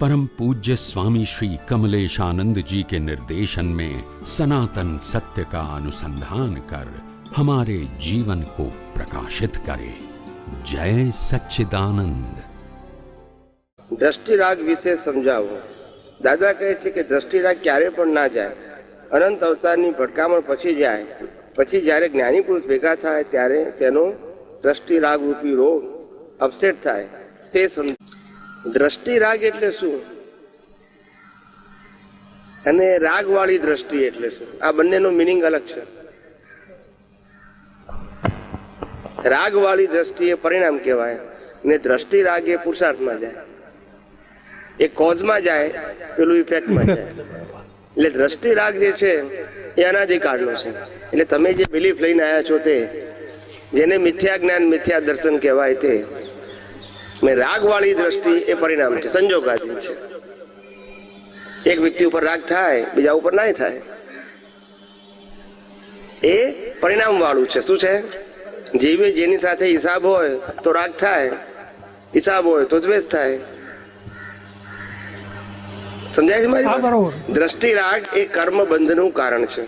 परम पूज्य स्वामी श्री कमलेशानंद जी के निर्देशन में सनातन सत्य का अनुसंधान कर हमारे जीवन को प्रकाशित करे जय सच्चिदानंद દ્રષ્ટિરાગ વિશે સમજાવો દાદા કહે છે કે દ્રષ્ટિરાગ ક્યારે પણ ના જાય અનંત અવતારની ભટકામણ પછી જાય પછી જ્યારે જ્ઞાની પુરુષ ભેગા થાય ત્યારે તેનો દ્રષ્ટિરાગ રૂપી રોગ અપસેટ થાય તે સમ દ્રષ્ટિરાગ એટલે શું? અને રાગવાળી દ્રષ્ટિ એટલે શું? આ બંનેનો મિનિંગ અલગ છે. રાગવાળી દ્રષ્ટિ એ પરિણામ કહેવાય ને દ્રષ્ટિ રાગ એ પુરુષાર્થમાં જાય. એ કોઝમાં જાય, પેલું ઇફેક્ટમાં જાય. એટલે દ્રષ્ટિ રાગ જે છે એ અનાધિકાળનો છે. એટલે તમે જે બિલીફ લઈને આવ્યા છો તે, જેને મિથ્યા જ્ઞાન મિથ્યા દર્શન કહેવાય તે ને રાગવાળી દ્રષ્ટિ એ પરિણામ છે સંજોગાધીન છે. એક વ્યક્તિ ઉપર રાગ થાય બીજા ઉપર ના થાય. એ પરિણામ વાળું છે. શું છે? જીવે જેની સાથે હિસાબ હોય તો રાગ થાય હિસાબ હોય તો દ્વેષ થાય. સમજાય છે મારી. દ્રષ્ટિ રાગ એ કર્મ બંધનું કારણ છે.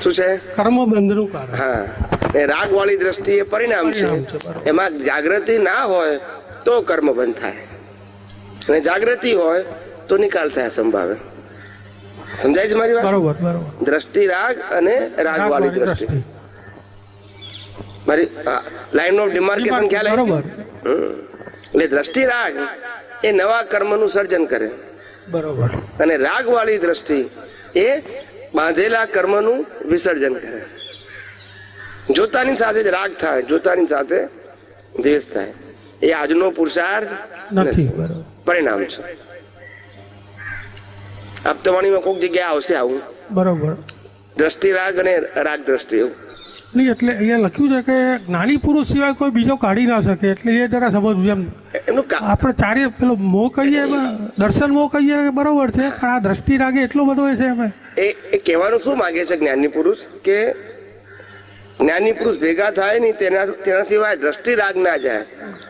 શું છે? કર્મ બંધનું કારણ. હા. એ રાગ વાળી દ્રષ્ટિ એ પરિણામ છે. એમાં જાગૃતિ ના હોય તો કર્મ બંધ થાય. અને જાગૃતિ હોય તો નિકાલ થાય સંભાવે. સમજાય છે મારી વાત? દ્રષ્ટિ રાગ અને રાગ વાળી દ્રષ્ટિ. મારી લાઈન ઓફ ડિમાર્કેશન ખ્યાલ એટલે દ્રષ્ટિ રાગ એ નવા કર્મનું સર્જન કરે. બરોબર. અને રાગ વાળી દ્રષ્ટિ એ બાંધેલા કર્મનું વિસર્જન કરે. જોતાની સાથે જ રાગ થાય જોતાની સાથે દ્વેષ થાય. એ આજનો પુરુષાર્થ નથી પરિણામ છે. આપતવાણીમાં કોઈક જગ્યાએ આવશે આવું. બરોબર. દ્રષ્ટિ રાગ અને રાગ દ્રષ્ટિ એવું. નહીં એટલે અહીંયા લખ્યું છે કે જ્ઞાની પુરુષ સિવાય કોઈ બીજો કાઢી ના શકે એટલે એ જરા સમજવું એમ. આપણે ચારે પેલો મોહ કહીએ દર્શન મોહ કહીએ બરોબર છે પણ આ દ્રષ્ટિ રાગે એટલો બધો છે અમે એ કહેવાનું શું માગે છે જ્ઞાની પુરુષ? કે જ્ઞાની પુરુષ ભેગા થાય નહીં તેના તેના સિવાય દ્રષ્ટિ રાગ ના જાય.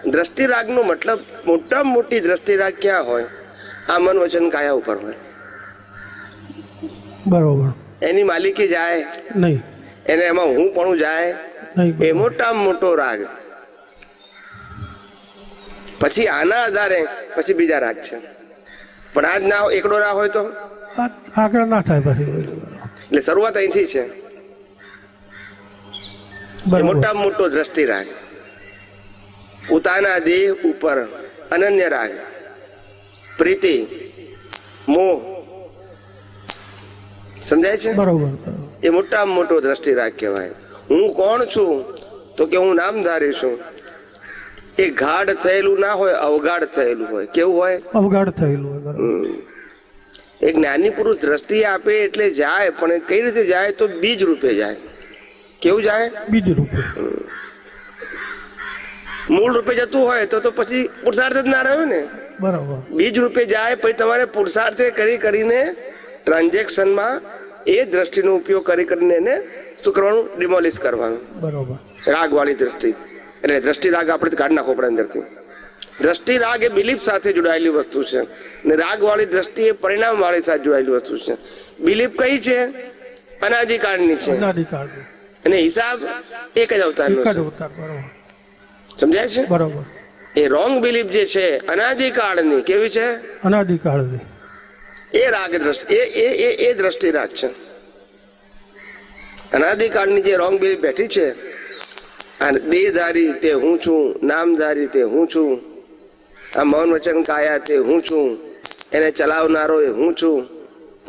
દ્રષ્ટિ રાગનો મતલબ મોટામાં મોટી દ્રષ્ટિ રાગ ક્યાં હોય? આ મન વચન કાયા ઉપર હોય. બરોબર. એની માલિકી જાય. નહીં. એને એમાં હું પણ જાય. એ. મોટામાં મોટો રાગ. પછી આના આધારે પછી બીજા રાગ છે. પણ આજ ના એકડો ના હોય તો? આ- આગળ ના થાય પછી. એટલે શરૂઆત અહીંથી છે. બરોબર. મોટો દ્રષ્ટિ રાગ. પોતાના દેહ ઉપર અનન્ય રાગ. પ્રીતિ મોહ. સમજાય છે? બરોબર. એ મોટા મોટો દ્રષ્ટિ રાગ કહેવાય. હું કોણ છું? તો કે હું નામધારી છું. એ ગાઢ થયેલું ના હોય અવગાઢ થયેલું હોય. કેવું હોય? અવગાઢ થયેલું હોય એક જ્ઞાની પુરુષ દ્રષ્ટિ આપે એટલે જાય પણ કઈ રીતે જાય તો બીજ રૂપે જાય. કેવું જાય? બીજું રૂપે. મૂળ રૂપે જતું હોય તો તો પછી પુરુષાર્થ જ ના રહ્યો ને? બરાબર. બીજ રૂપે જાય પછી તમારે પુરુષાર્થે કરી કરીને ટ્રાન્ઝેક્શનમાં એ દ્રષ્ટિનો ઉપયોગ કરી કરીને એને શું કરવાનું? ડિમોલિશ કરવાનું. બરાબર. રાગ વાળી દ્રષ્ટિ. એટલે દ્રષ્ટિ રાગ આપણે કાઢી નાખો પડે અંદરથી. દ્રષ્ટિ રાગ એ બિલીફ સાથે જોડાયેલી વસ્તુ છે. ને રાગ વાળી દ્રષ્ટિ એ પરિણામ વાળી સાથે જોડાયેલી વસ્તુ છે. બિલીફ કઈ છે? અનાધિકાળની છે. અનાધિકાર અને હિસાબ એક જ અવતારનો છે. સમજાય છે? બરોબર. એ રોંગ બિલીફ જે છે અનાધિકાળની કેવી છે? અનાધિકાર એ રાગ દ્રષ્ટિ એ એ એ એ દ્રષ્ટિ રાગ છે. અનાધિકાળની જે રોંગ બિલીફ બેઠી છે આ દેહધારી તે હું છું નામધારી તે હું છું આ મૌન વચન કાયા તે હું છું એને ચલાવનારો એ હું છું.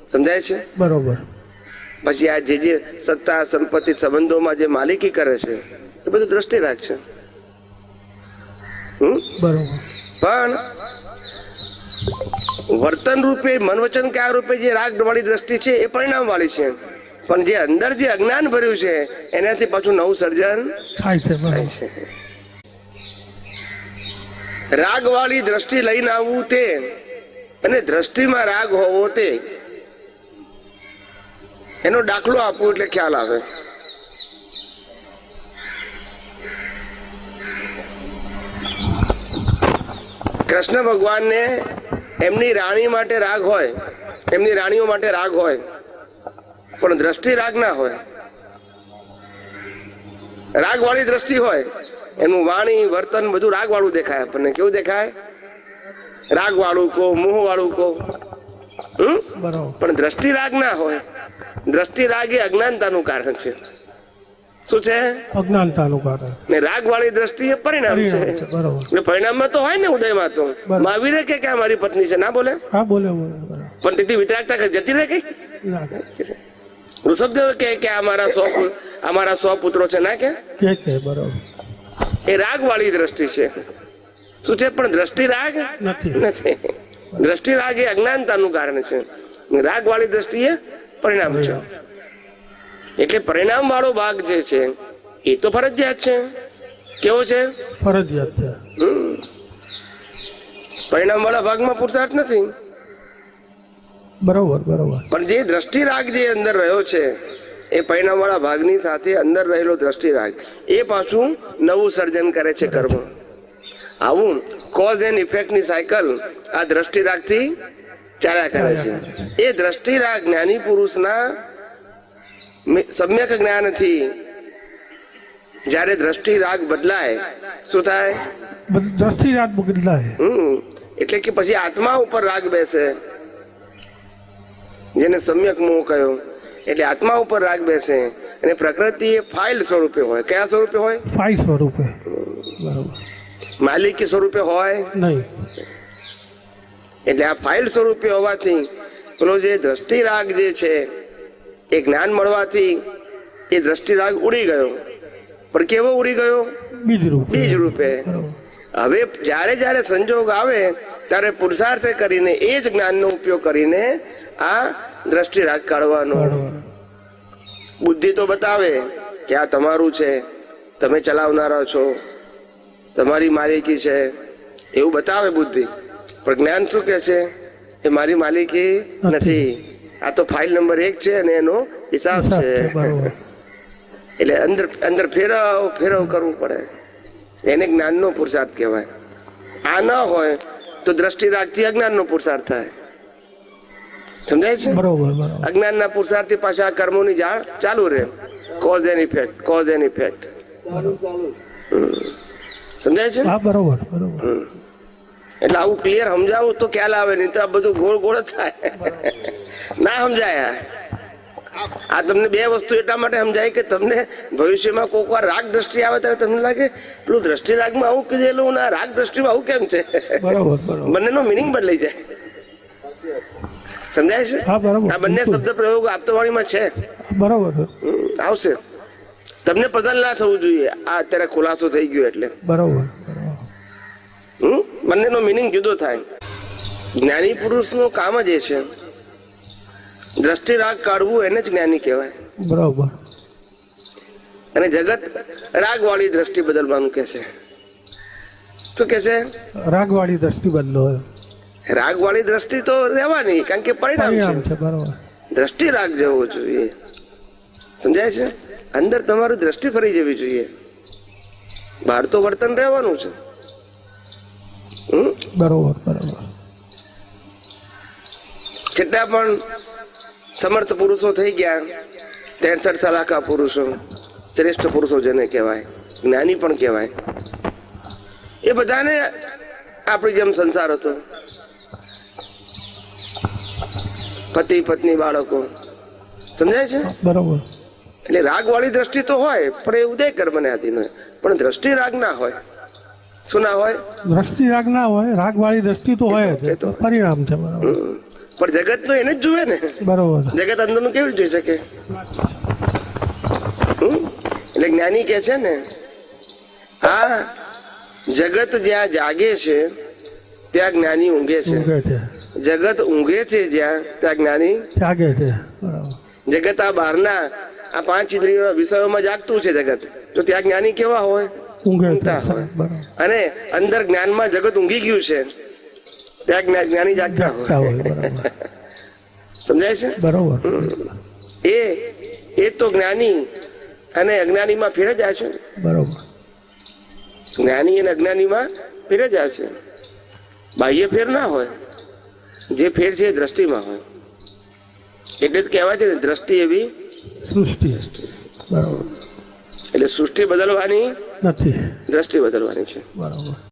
સમજાય છે? બરોબર. પછી આ જે જે સત્તા સંપત્તિ સંબંધોમાં જે માલિકી કરે છે એ બધું દ્રષ્ટિ બરોબર. પણ વર્તન રૂપે મન વચન કયા રૂપે જે રાગ વાળી દ્રષ્ટિ છે એ પરિણામ વાળી છે. પણ જે અંદર જે અજ્ઞાન ભર્યું છે એનાથી પાછું નવું સર્જન થાય છે રાગ વાળી દ્રષ્ટિ લઈને આવવું તે અને દ્રષ્ટિમાં રાગ હોવો તે. એનો દાખલો આપવું એટલે ખ્યાલ આવે. કૃષ્ણ ભગવાનને એમની રાણી માટે રાગ હોય એમની રાણીઓ માટે રાગ હોય પણ દ્રષ્ટિ રાગ ના હોય. રાગ વાળી દ્રષ્ટિ હોય એનું વાણી વર્તન બધું રાગ વાળું દેખાય આપણને. કેવું દેખાય? રાગ વાળું કો મોહ વાળું કો હમ? પણ દ્રષ્ટિ રાગ ના હોય. દ્રષ્ટિ રાગ એ અજ્ઞાનતાનું કારણ છે. શું છે? અજ્ઞાનતાનું કારણ. ને રાગ વાળી દ્રષ્ટિ એ પરિણામ છે બરોબર. એટલે પરિણામમાં તો હોય ને ઉદયમાં તો. મહાવીરે કે કે આ મારી પત્ની છે? ના બોલે? હા બોલે પણ તેથી વિતરાગતા કે જતી રહે કઈ? ઋષભદેવ કે કે અમારા સો અમારા સો પુત્રો છે ના કે? કે બરોબર. એ રાગ વાળી દ્રષ્ટિ છે. શું છે? પણ દ્રષ્ટિ રાગ નથી. નથી. દ્રષ્ટિ રાગ એ અજ્ઞાનતાનું કારણ છે. રાગ વાળી દ્રષ્ટિ એ પરિણામ છે. એટલે પરિણામ વાળો ભાગ જે છે એ તો ફરજિયાત છે. કેવો છે? ફરજિયાત છે. પરિણામ વાળા ભાગમાં પુરુષાર્થ નથી. બરોબર બરોબર. પણ જે દ્રષ્ટિ રાગ જે અંદર રહ્યો છે એ પરિણામ વાળા ભાગની સાથે અંદર રહેલો દ્રષ્ટિ રાગ એ પાછું નવું સર્જન કરે છે કર્મ. આવું કોઝ એન્ડ ઇફેક્ટની સાયકલ આ દ્રષ્ટિ રાગથી ચાલ્યા કરે છે. એ દ્રષ્ટિ રાગ જ્ઞાની પુરુષના સમ્યક સમ્યક જ્ઞાનથી જ્યારે દ્રષ્ટિ રાગ બદલાય શું થાય? દ્રષ્ટિ રાગ બદલાય. હમ. એટલે કે પછી આત્મા ઉપર રાગ બેસે. જેને સમ્યક મોહ કહ્યો. એટલે આત્મા ઉપર રાગ બેસે. અને પ્રકૃતિ એ ફાઇલ સ્વરૂપે હોય. કયા સ્વરૂપે હોય? ફાઇલ સ્વરૂપે. બરોબર. માલિકી સ્વરૂપે હોય? નહીં. એટલે આ ફાઇલ સ્વરૂપે હોવાથી પેલો જે દ્રષ્ટિ રાગ જે છે એ જ્ઞાન મળવાથી એ દ્રષ્ટિ રાગ ઉડી ગયો. પણ કેવો ઉડી ગયો? બીજ રૂપે. બીજ રૂપે. હવે જ્યારે જ્યારે સંજોગ આવે ત્યારે પુરુષાર્થ કરીને એ જ જ્ઞાનનો ઉપયોગ કરીને આ દ્રષ્ટિ રાગ કાઢવાનો બુદ્ધિ તો બતાવે કે આ તમારું છે તમે ચલાવનારા છો તમારી માલિકી છે એવું બતાવે બુદ્ધિ. પણ જ્ઞાન શું કે છે? એ મારી માલિકી નથી. આ તો ફાઇલ નંબર એક છે અને એનો હિસાબ છે. એટલે અંદર અંદર ફેરવ ફેરવ કરવું પડે. એને જ્ઞાનનો પુરુષાર્થ કહેવાય. આ ન હોય તો દ્રષ્ટિ રાખતી અજ્ઞાનનો પુરુષાર્થ થાય. સમજાય છે? અજ્ઞાનના પુરુષાર્થથી પાછા આ કર્મોની જાળ ચાલુ રહે. Cause and effect cause and effect સમજાય છે? હા બરોબર બરોબર. એટલે આવું ક્લિયર સમજાવું તો ખ્યાલ આવે નહીં તો આ બધું ગોળ ગોળ થાય. ના સમજાય. આ. તમને બે વસ્તુ એટલા માટે સમજાય કે તમને ભવિષ્યમાં કોઈક વાર રાગ દ્રષ્ટિ આવે ત્યારે તમને લાગે પેલું દ્રષ્ટિ રાગમાં આવું કીધેલું ના રાગ દ્રષ્ટિમાં આવું કેમ છે? બંનેનો મિનિંગ બદલાઈ જાય. સમજાય છે? આ બંને શબ્દ પ્રયોગ આપતવાણીમાં છે. બરોબર. આવશે. તમને પસંદ ના થવું જોઈએ. આ અત્યારે ખુલાસો થઈ ગયો એટલે. બરોબર? બંનેનો મિનિંગ જુદો થાય. જ્ઞાની પુરુષનું કામ જ એ છે. દ્રષ્ટિ રાગ કાઢવું એને જ જ્ઞાની કહેવાય. બરોબર. અને જગત રાગ વાળી દ્રષ્ટિ બદલવાનું કે છે. શું કે છે? રાગવાળી દ્રષ્ટિ બદલો રાગ વાળી દ્રષ્ટિ તો રહેવાની કારણ કે પરિણામ છે બરોબર. દ્રષ્ટિ રાગ જવો જોઈએ. સમજાય છે? અંદર તમારું દ્રષ્ટિ ફરી જવી જોઈએ. બહાર તો વર્તન રહેવાનું છે. બરોબર બરોબર. જેટલા પણ સમર્થ પુરુષો થઈ ગયા ત્રેસઠ સલાકા પુરુષો શ્રેષ્ઠ પુરુષો જેને કહેવાય જ્ઞાની પણ કહેવાય. એ બધાને આપણી જેમ સંસાર હતો. પતિ પત્ની બાળકો. સમજાય છે? બરોબર. એટલે રાગ વાળી દ્રષ્ટિ તો હોય પણ એ ઉદય કર્મને આધીન હોય. પણ દ્રષ્ટિ રાગ ના હોય. શું ના હોય? દ્રષ્ટિ રાગ ના હોય રાગવાળી દ્રષ્ટિ તો હોય જ. પરિણામ છે બરોબર. પણ જગતનું એને જ જુએ ને. બરોબર. જગત અંદરનું કેવી રીતે જોઈ શકે? એટલે જ્ઞાની કે છે ને આ જગત જ્યાં જાગે છે ત્યાં જ્ઞાની ઊંઘે છે. જગત ઊંઘે છે જ્યાં ત્યાં જ્ઞાની જાગે છે. જગત આ બહારના આ પાંચ ઇન્દ્રિયો વિષયોમાં જાગતું છે જગત. તો ત્યાં જ્ઞાની કેવા હોય? ઊંઘતા હોય. અને અંદર જ્ઞાનમાં જગત ઊંઘી ગયું છે. ત્યાં જ્ઞાની જાગતા હોય. સમજાય છે? બરોબર. એ એ તો જ્ઞાની અને અજ્ઞાનીમાં ફેર જાય છે. બરોબર. જ્ઞાની અને અજ્ઞાનીમાં ફેર જાય છે. બાહ્ય ફેર ના હોય. જે ફેર છે એ દ્રષ્ટિમાં હોય. એટલે જ કહેવાય છે દ્રષ્ટિ એવી સૃષ્ટિ. એટલે સૃષ્ટિ બદલવાની નથી. દ્રષ્ટિ બદલવાની છે. બરોબર.